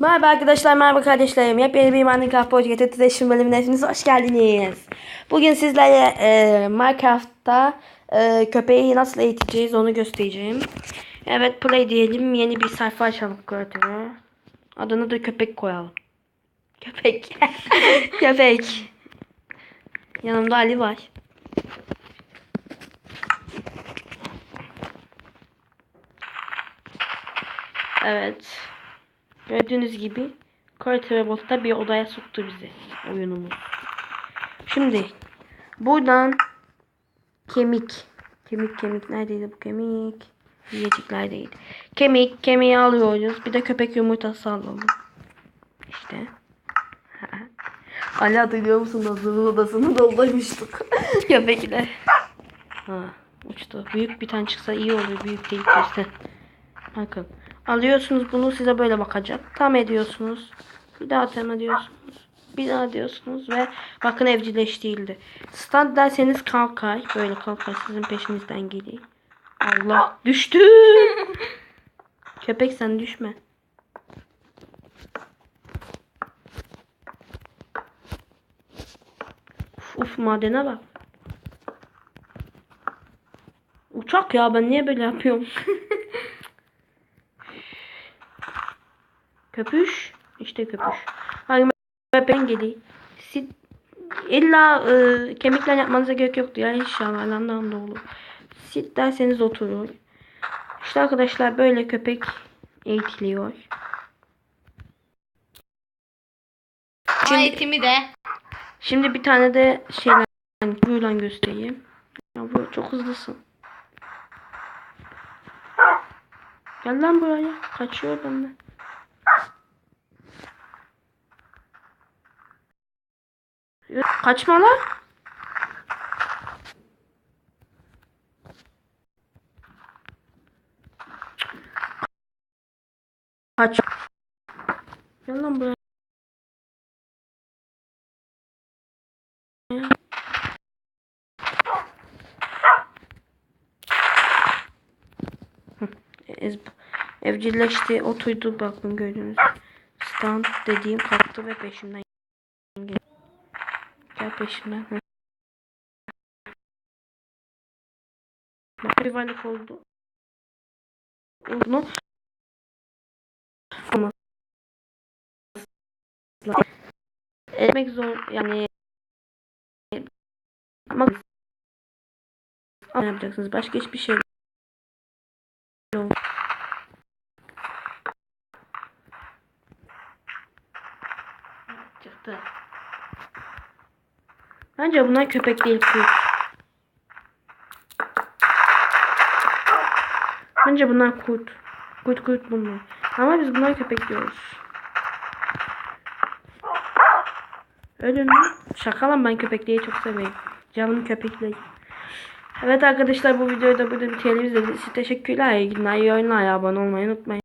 Merhaba arkadaşlar, merhaba kardeşlerim. Yepyeni bir Minecraft Project Edition bölümüne hepiniz hoş geldiniz. Bugün sizlerle e, Minecraft'ta e, köpeği nasıl eğiteceğiz onu göstereceğim. Evet, play diyelim. Yeni bir sayfa açalım kreatöre. Adını da köpek koyalım. Köpek. köpek. Yanımda Ali var. Evet. Gördüğünüz gibi Bot'ta bir odaya soktu bizi oyunumuz. Şimdi buradan kemik kemik kemik neredeydi bu kemik? Yiyeceklerdeydi. Kemik kemiği alıyoruz. Bir de köpek yumurtası alalım. İşte. Ali hatırlıyor musun? Nazlı'nın odasını doldurmuştuk. Köpekle. Ha, uçtu. Büyük bir tane çıksa iyi olur. Büyük değil. Bakın. Alıyorsunuz bunu size böyle bakacak. Tam ediyorsunuz. Bir daha tam ediyorsunuz. Bir daha diyorsunuz ve bakın evcilleştirildi. Stand derseniz kalkar. Böyle kalkar sizin peşinizden geliyor. Allah düştü. Köpek sen düşme. Uf, uf madene bak. Uçak ya ben niye böyle yapıyorum? Köpüş. İşte köpüş. Hangi ben geleyim. Siz illa e, kemikle yapmanıza gerek yoktu ya inşallah anlamda olur. Sit derseniz oturur. İşte arkadaşlar böyle köpek eğitiliyor. Şimdi- etimi de. Şimdi bir tane de şeyler buyurun göstereyim. Ya bu çok hızlısın. Gel lan buraya. Kaçıyor benden. Kaçma lan. Kaç. Gel lan buraya. Evcilleşti, oturdu bakın gördüğünüz. Stand dediğim kalktı ve peşimden. Gel peşimden. Hı. Bak bir varlık oldu. Onu ama etmek zor yani ama yapacaksınız başka hiçbir şey yok. Çıktı. Bence bunlar köpek değil kurt. Bence bunlar kurt. Kurt kurt bunlar. Ama biz bunlar köpek diyoruz. Mi? Şaka lan ben köpekliği çok severim. Canım köpekliği. Evet arkadaşlar bu videoyu da burada bitirelim. İçin teşekkürler. İyi günler, iyi oyunlar. Abone olmayı unutmayın.